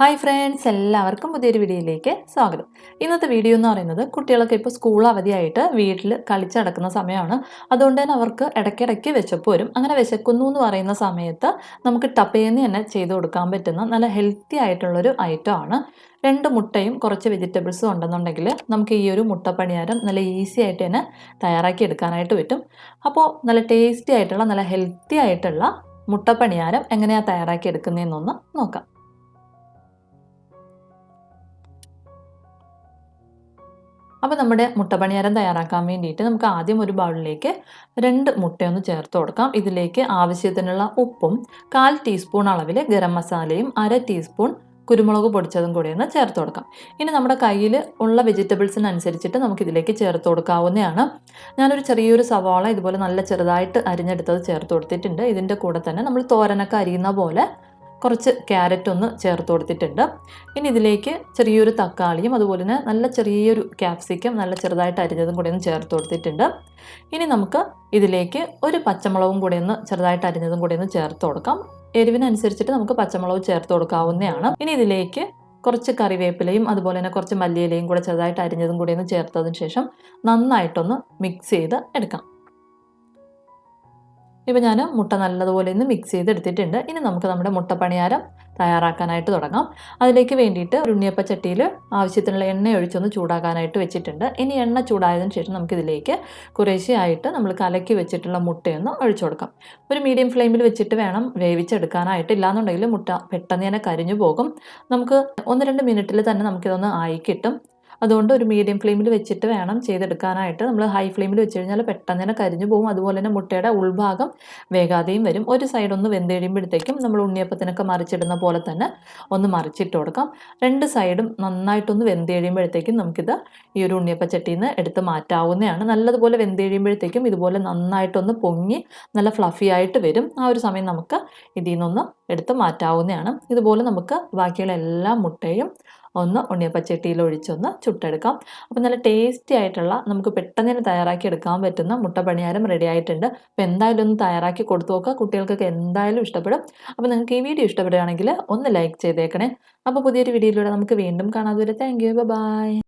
Hi friends എല്ലാവർക്കും പുതിയൊരു വീഡിയോയിലേക്ക് സ്വാഗതം. ഇന്നത്തെ വീഡിയോ എന്ന് പറയുന്നത് കുട്ടികളൊക്കെ ഇപ്പോൾ സ്കൂൾ അവധിയായിട്ട് വീട്ടിൽ കളിച്ചടക്കുന്ന സമയമാണ്. അതുകൊണ്ട് തന്നെ അവർക്ക് ഇടയ്ക്കിടയ്ക്ക് വിശപ്പ് വരും. അങ്ങനെ വിശക്കുന്നു എന്ന് പറയുന്ന സമയത്ത് നമുക്ക് ടപ്പേന്ന് തന്നെ ചെയ്ത് കൊടുക്കാൻ പറ്റുന്ന നല്ല ഹെൽത്തി ആയിട്ടുള്ളൊരു ആണ്. രണ്ട് മുട്ടയും കുറച്ച് വെജിറ്റബിൾസും ഉണ്ടെന്നുണ്ടെങ്കിൽ നമുക്ക് ഈ ഒരു മുട്ട പണിയാരം നല്ല ഈസി ആയിട്ട് തന്നെ തയ്യാറാക്കി എടുക്കാനായിട്ട് പറ്റും. അപ്പോൾ നല്ല ടേസ്റ്റി ആയിട്ടുള്ള നല്ല ഹെൽത്തി ആയിട്ടുള്ള മുട്ടപ്പണിയാരം എങ്ങനെയാണ് തയ്യാറാക്കി എടുക്കുന്നതെന്നൊന്ന് നോക്കാം. അപ്പോൾ നമ്മുടെ മുട്ടപ്പണിയാരം തയ്യാറാക്കാൻ വേണ്ടിയിട്ട് നമുക്ക് ആദ്യം ഒരു ബൗളിലേക്ക് രണ്ട് മുട്ടയൊന്ന് ചേർത്ത് കൊടുക്കാം. ഇതിലേക്ക് ആവശ്യത്തിനുള്ള ഉപ്പും കാൽ ടീസ്പൂൺ അളവിൽ ഗരം മസാലയും അര ടീസ്പൂൺ കുരുമുളക് പൊടിച്ചതും കൂടി ഒന്ന് ചേർത്ത് കൊടുക്കാം. ഇനി നമ്മുടെ കയ്യിൽ ഉള്ള വെജിറ്റബിൾസിനനുസരിച്ചിട്ട് നമുക്ക് ഇതിലേക്ക് ചേർത്ത് കൊടുക്കാവുന്നതാണ്. ഞാനൊരു ചെറിയൊരു സവാള ഇതുപോലെ നല്ല ചെറുതായിട്ട് അരിഞ്ഞെടുത്തത് ചേർത്ത് കൊടുത്തിട്ടുണ്ട്. ഇതിന്റെ കൂടെ തന്നെ നമ്മൾ തോരനൊക്കെ അരിയുന്ന പോലെ കുറച്ച് ക്യാരറ്റ് ഒന്ന് ചേർത്ത് കൊടുത്തിട്ടുണ്ട്. ഇനി ഇതിലേക്ക് ചെറിയൊരു തക്കാളിയും അതുപോലെ തന്നെ നല്ല ചെറിയൊരു ക്യാപ്സിക്കം നല്ല ചെറുതായിട്ട് അരിഞ്ഞതും കൂടി ഒന്ന് ചേർത്ത് കൊടുത്തിട്ടുണ്ട്. ഇനി നമുക്ക് ഇതിലേക്ക് ഒരു പച്ചമുളകും കൂടി ഒന്ന് ചെറുതായിട്ട് അരിഞ്ഞതും കൂടി ഒന്ന് ചേർത്ത് കൊടുക്കാം. എരിവിനനുസരിച്ചിട്ട് നമുക്ക് പച്ചമുളക് ചേർത്ത് കൊടുക്കാവുന്നതാണ്. ഇനി ഇതിലേക്ക് കുറച്ച് കറിവേപ്പിലയും അതുപോലെ തന്നെ കുറച്ച് മല്ലിയിലയും കൂടെ ചെറുതായിട്ട് അരിഞ്ഞതും കൂടി ഒന്ന് ചേർത്തതിന് ശേഷം നന്നായിട്ടൊന്ന് മിക്സ് ചെയ്ത് എടുക്കാം. ഇപ്പോൾ ഞാൻ മുട്ട നല്ലതുപോലെ ഒന്ന് മിക്സ് ചെയ്തെടുത്തിട്ടുണ്ട്. ഇനി നമുക്ക് നമ്മുടെ മുട്ട മുട്ടപ്പണിയാരം തയ്യാറാക്കാനായിട്ട് തുടങ്ങാം. അതിലേക്ക് വേണ്ടിയിട്ട് ഉണ്ണിയപ്പ ചട്ടിയിൽ ആവശ്യത്തിനുള്ള എണ്ണ ഒഴിച്ചൊന്ന് ചൂടാക്കാനായിട്ട് വെച്ചിട്ടുണ്ട്. ഇനി എണ്ണ ചൂടായതിനു ശേഷം നമുക്കിതിലേക്ക് കുറേശ്ശെയായിട്ട് നമ്മൾ കലക്കി വെച്ചിട്ടുള്ള മുട്ടയൊന്ന് ഒഴിച്ചു കൊടുക്കാം. ഒരു മീഡിയം ഫ്ലെയിമിൽ വെച്ചിട്ട് വേണം വേവിച്ചെടുക്കാനായിട്ട് ഇല്ലാന്നുണ്ടെങ്കിൽ മുട്ട പെട്ടെന്ന് തന്നെ കരിഞ്ഞു പോകും. നമുക്ക് ഒന്ന് രണ്ട് മിനിറ്റിൽ തന്നെ നമുക്കിതൊന്ന് ആയി കിട്ടും. അതുകൊണ്ട് ഒരു മീഡിയം ഫ്ലെയിമിൽ വെച്ചിട്ട് വേണം ചെയ്തെടുക്കാനായിട്ട്. നമ്മൾ ഹൈ ഫ്ലെയിമിൽ വെച്ച് കഴിഞ്ഞാൽ പെട്ടെന്ന് തന്നെ കരിഞ്ഞു പോകും. അതുപോലെ തന്നെ മുട്ടയുടെ ഉൾഭാഗം വേഗാതെയും വരും. ഒരു സൈഡ് ഒന്ന് വെന്ത് കഴിയുമ്പോഴത്തേക്കും നമ്മൾ ഉണ്ണിയപ്പത്തിനൊക്കെ മറിച്ചിടുന്ന പോലെ തന്നെ ഒന്ന് മറിച്ചിട്ട് കൊടുക്കാം. രണ്ട് സൈഡും നന്നായിട്ടൊന്ന് വെന്ത് കഴിയുമ്പോഴത്തേക്കും നമുക്കിത് ഈ ഒരു ഉണ്ണിയപ്പച്ചട്ടിയിൽ നിന്ന് എടുത്ത് മാറ്റാവുന്നതാണ്. നല്ലതുപോലെ വെന്ത് കഴിയുമ്പോഴത്തേക്കും ഇതുപോലെ നന്നായിട്ടൊന്ന് പൊങ്ങി നല്ല ഫ്ലഫി ആയിട്ട് വരും. ആ ഒരു സമയം നമുക്ക് ഇതിൽ നിന്നൊന്ന് എടുത്ത് മാറ്റാവുന്നതാണ്. ഇതുപോലെ നമുക്ക് ബാക്കിയുള്ള എല്ലാ മുട്ടയും ഒന്ന് ഉണ്ണിയപ്പച്ചട്ടിയിൽ ഒഴിച്ചൊന്ന് ചുട്ടെടുക്കാം. അപ്പോൾ നല്ല ടേസ്റ്റി ആയിട്ടുള്ള നമുക്ക് പെട്ടെന്ന് തന്നെ തയ്യാറാക്കി എടുക്കാൻ പറ്റുന്ന മുട്ട പണിയാരം റെഡി ആയിട്ടുണ്ട്. അപ്പോൾ എന്തായാലും ഒന്ന് തയ്യാറാക്കി കൊടുത്തു നോക്കുക. കുട്ടികൾക്കൊക്കെ എന്തായാലും ഇഷ്ടപ്പെടും. അപ്പോൾ നിങ്ങൾക്ക് ഈ വീഡിയോ ഇഷ്ടപ്പെടുകയാണെങ്കിൽ ഒന്ന് ലൈക്ക് ചെയ്തേക്കണേ. അപ്പോൾ പുതിയൊരു വീഡിയോയിലൂടെ നമുക്ക് വീണ്ടും കാണാതെ വരെ താങ്ക് യു ബൈ